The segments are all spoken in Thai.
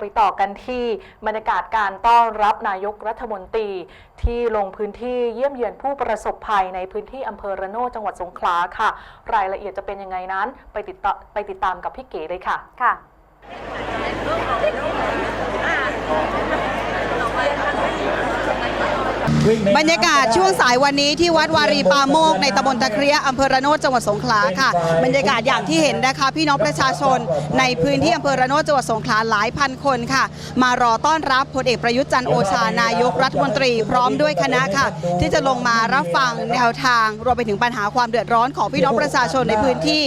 ไปต่อกันที่บรรยากาศการต้อนรับนายกรัฐมนตรี ที่ลงพื้นที่เยี่ยมเยือนผู้ประสบภัยในพื้นที่อำเภอระโนจังหวัดสงขลาค่ะ รายละเอียดจะเป็นยังไงนั้นไปติดต่อไปติดตามกับพี่เก๋เลยค่ะค่ะ บรรยากาศช่วงสายวันนี้ที่วัดวารีปาโมกในตำบลตะเครียอำเภอระโนดจังหวัดสงขลาค่ะ บรรยากาศอย่างที่เห็นนะคะ พี่น้องประชาชนในพื้นที่อำเภอระโนดจังหวัดสงขลาหลายพันคนค่ะ มารอต้อนรับพลเอกประยุทธ์จันโอชานายกรัฐมนตรีพร้อมด้วยคณะค่ะ ที่จะลงมารับฟังแนวทางรวมไปถึงปัญหาความเดือดร้อนของพี่น้องประชาชนในพื้นที่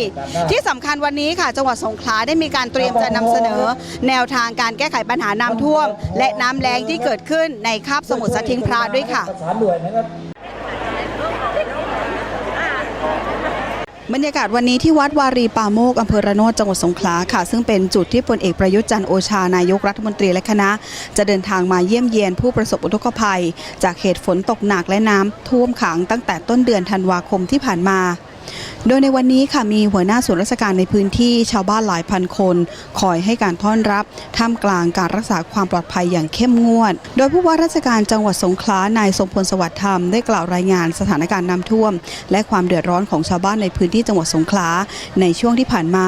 ที่สำคัญวันนี้ค่ะ จังหวัดสงขลาได้มีการเตรียมจะนำเสนอ แนวทางการแก้ไขปัญหาน้ำท่วม และน้ำแล้งที่เกิดขึ้นในคาบสมุทรสทิงพระด้วยค่ะประสานด่วนนะครับบรรยากาศวันนี้ที่วัดวารีปาโมกอำเภอระโนดจังหวัดสงขลาค่ะ ซึ่งเป็นจุดที่พลเอกประยุทธ์จันทร์โอชานายกรัฐมนตรีและคณะ จะเดินทางมาเยี่ยมเยียนผู้ประสบอุทกภัย จากเหตุฝนตกหนักและน้ำท่วมขังตั้งแต่ต้นเดือนธันวาคมที่ผ่านมา โดยในวันนี้ค่ะมีหัวหน้าส่วนราชการในพื้นที่ชาวบ้านหลายพันคน คอยให้การต้อนรับท่ามกลางการรักษาความปลอดภัยอย่างเข้มงวด โดยผู้ว่าราชการจังหวัดสงขลานายสมพลสวัสดิ์ธรรมได้กล่าวรายงานสถานการณ์น้ำท่วม และความเดือดร้อนของชาวบ้านในพื้นที่จังหวัดสงขลาในช่วงที่ผ่านมา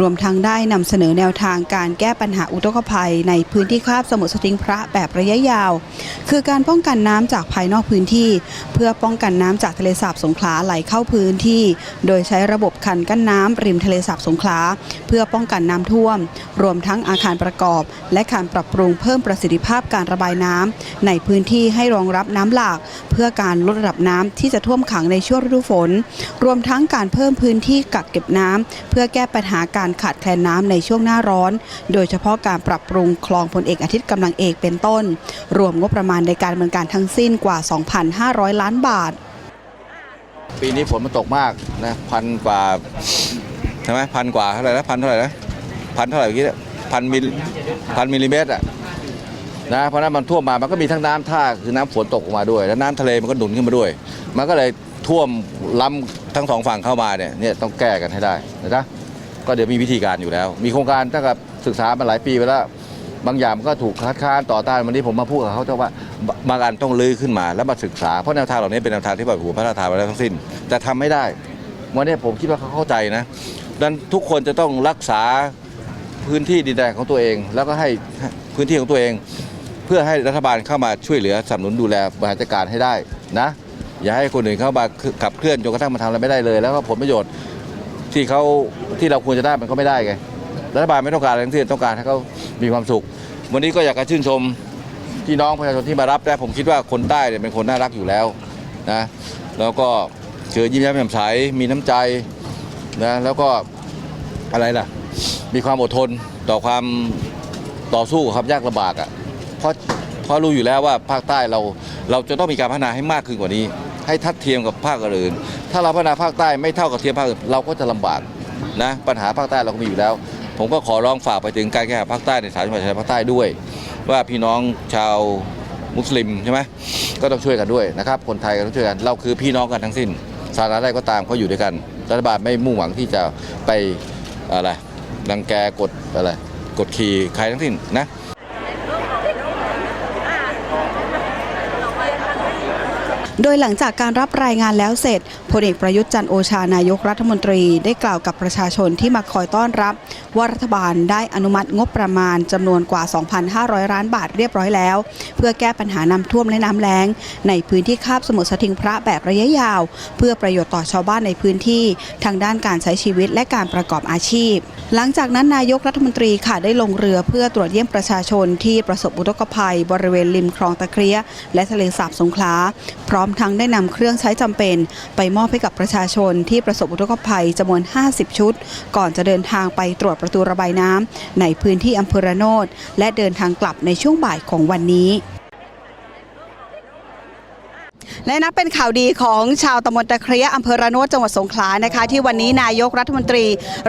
รวมทั้งได้นำเสนอแนวทางการแก้ปัญหาอุทกภัย ในพื้นที่คาบสมุทรสติงพระแบบระยะยาว คือการป้องกันน้ำจากภายนอกพื้นที่ เพื่อป้องกันน้ำจากทะเลสาบสงขลาไหลเข้าพื้นที่ โดยยใช้ระบบคันกั้นน้ำริมทะเลสาบสงขลาเพื่อป้องกันน้ำท่วม รวมทั้งอาคารประกอบ และการปรับปรุงเพิ่มประสิทธิภาพการระบายน้ำในพื้นที่ให้รองรับน้ำหลาก เพื่อการลดระดับน้ำที่จะท่วมขังในช่วงฤดูฝน รวมทั้งการเพิ่มพื้นที่กักเก็บน้ำเพื่อแก้ปัญหาการขาดแคลนน้ำในช่วงหน้าร้อน โดยเฉพาะการปรับปรุงคลองพลเอกอาทิตย์กำลังเอกเป็นต้น รวมงบประมาณในการดำเนินการทั้งสิ้นกว่า 2,500 ล้านบาท ปีนี้ฝนมันตกมากนะพันกว่าใช่ไหมพันกว่าเท่าไหร่นะพันเท่าไหร่นะพันเท่าไหร่เมื่อกี้พันมิลพันมิลลิเมตรอะนะเพราะนั้นมันท่วมมามันก็มีทั้งน้ำท่าคือน้ำฝนตกออกมาด้วย แล้วน้ำทะเลมันก็หนุนขึ้นมาด้วย มันก็เลยท่วมล้ำทั้งสองฝั่งเข้ามาเนี่ยเนี่ยต้องแก้กันให้ได้นะจ๊ะก็เดี๋ยวมีวิธีการอยู่แล้ว มีโครงการตั้งแต่ศึกษามาหลายปีไปแล้ว บางอย่างมันก็ถูกคัดค้านต่อต้านวันนี้ผมมาพูดกับเขาแต่ว่าบางอันต้องลื้อขึ้นมาแล้วมาศึกษาเพราะแนวทางเหล่านี้เป็นแนวทางที่แบบหัวพระราชทานมาแล้วทั้งสิ้นแต่ทำไม่ได้วันนี้ผมคิดว่าเขาเข้าใจนะดังนั้นทุกคนจะต้องรักษาพื้นที่ดินแดนของตัวเอง แล้วก็ให้พื้นที่ของตัวเอง เพื่อให้รัฐบาลเข้ามาช่วยเหลือสนับสนุนดูแลบริหารจัดการให้ได้นะอย่าให้คนอื่นเข้ามาขับเคลื่อนจนกระทั่งมาทำอะไรไม่ได้เลย แล้วก็ผลประโยชน์ที่เขาที่เราควรจะได้มันก็ไม่ได้ไง รัฐบาลไม่ต้องการอะไรทั้งสิ้นต้องการให้เขามีความสุข วันนี้ก็อยากจะชื่นชมพี่น้องประชาชนที่มารับแต่ผมคิดว่าคนใต้เนี่ยเป็นคนน่ารักอยู่แล้วนะแล้วก็เจอยิ้มแย้มแจ่มใสมีน้ำใจนะแล้วก็อะไรล่ะ มีความอดทนต่อความต่อสู้กับความยากลำบากอะเพราะเพราะรู้อยู่แล้วว่าภาคใต้เราเราจะต้องมีการพัฒนาให้มากขึ้นกว่านี้ ให้ทัดเทียมกับภาคอื่น ถ้าเราพัฒนาภาคใต้ไม่เท่ากับเทียมภาคอื่นเราก็จะลำบากนะปัญหาภาคใต้เราก็มีอยู่แล้ว ผมก็ขอร้องฝากไปถึงการแก้ปัญหาภาคใต้ในสามจังหวัดชายภาคใต้ด้วย ว่าพี่น้องชาวมุสลิมใช่ไหมก็ต้องช่วยกันด้วยนะครับ คนไทยก็ต้องช่วยกัน เราคือพี่น้องกันทั้งสิ้นสาสนาใดก็ตามเขาอยู่ด้วยกัน รัฐบาลไม่มุ่งหวังที่จะไปอะไรรังแกกดอะไรกดขี่ใครทั้งสิ้นนะ โดยหลังจากการรับรายงานแล้วเสร็จพลเอกประยุทธ์จันโอชานายกรัฐมนตรีได้กล่าวกับประชาชนที่มาคอยต้อนรับ ว่ารัฐบาลได้อนุมัติงบประมาณจำนวนกว่า 2,500 ล้านบาทเรียบร้อยแล้ว เพื่อแก้ปัญหาน้ำท่วมและน้ำแล้ง ในพื้นที่คาบสมุทรสทิงพระแบบระยะยาว เพื่อประโยชน์ต่อชาวบ้านในพื้นที่ทางด้านการใช้ชีวิตและการประกอบอาชีพ หลังจากนั้นนายกรัฐมนตรีค่ะได้ลงเรือเพื่อตรวจเยี่ยมประชาชนที่ประสบอุทกภัย บริเวณริมคลองตะเครียและทะเลสาบสงขลาพร้อมทั้งได้นำเครื่องใช้จำเป็น ไปมอบให้กับประชาชนที่ประสบอุทกภัยจำนวน 50 ชุด ก่อนจะเดินทางไปตรวจประตูระบายน้ำในพื้นที่อำเภอระโนดและเดินทางกลับในช่วงบ่ายของวันนี้ และนับเป็นข่าวดีของชาวตำบลตะเครียอำเภอระโนดจังหวัดสงขลานะคะ ที่วันนี้นายกรัฐมนตรี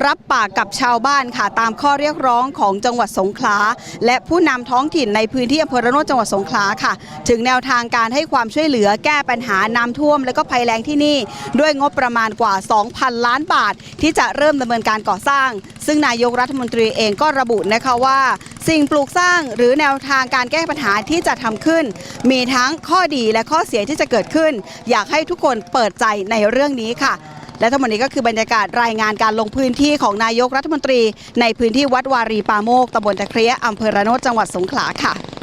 รับปากกับชาวบ้านค่ะตามข้อเรียกร้องของจังหวัดสงขลาและผู้นำท้องถิ่นในพื้นที่อำเภอระโนดจังหวัดสงขลาค่ะ ถึงแนวทางการให้ความช่วยเหลือแก้ปัญหาน้ำท่วม และก็ภัยแล้งที่นี่ ด้วยงบประมาณกว่า 2,000 ล้านบาท ที่จะเริ่มดำเนินการก่อสร้าง ซึ่งนายกรัฐมนตรีเองก็ระบุนะคะว่า สิ่งปลูกสร้างหรือแนวทางการแก้ปัญหาที่จะทำขึ้น มีทั้งข้อดีและข้อเสียที่จะเกิดขึ้น อยากให้ทุกคนเปิดใจในเรื่องนี้ค่ะ และทั้งหมดนี้ก็คือบรรยากาศรายงานการลงพื้นที่ของนายกรัฐมนตรี ในพื้นที่วัดวารีปาโมกตำบลตะเครียอำเภอระโนดจังหวัดสงขลาค่ะ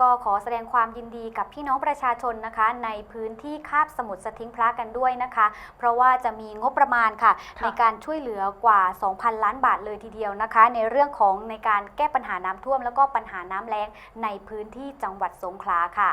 ก็ขอแสดงความยินดีกับพี่น้องประชาชนนะคะ ในพื้นที่คาบสมุทรสทิงพระกันด้วยนะคะ เพราะว่าจะมีงบประมาณค่ะค่ะในการช่วยเหลือกว่า 2,000 ล้านบาทเลยทีเดียวนะคะ ในเรื่องของในการแก้ปัญหาน้ำท่วม แล้วก็ปัญหาน้ำแล้งในพื้นที่จังหวัดสงขลาค่ะ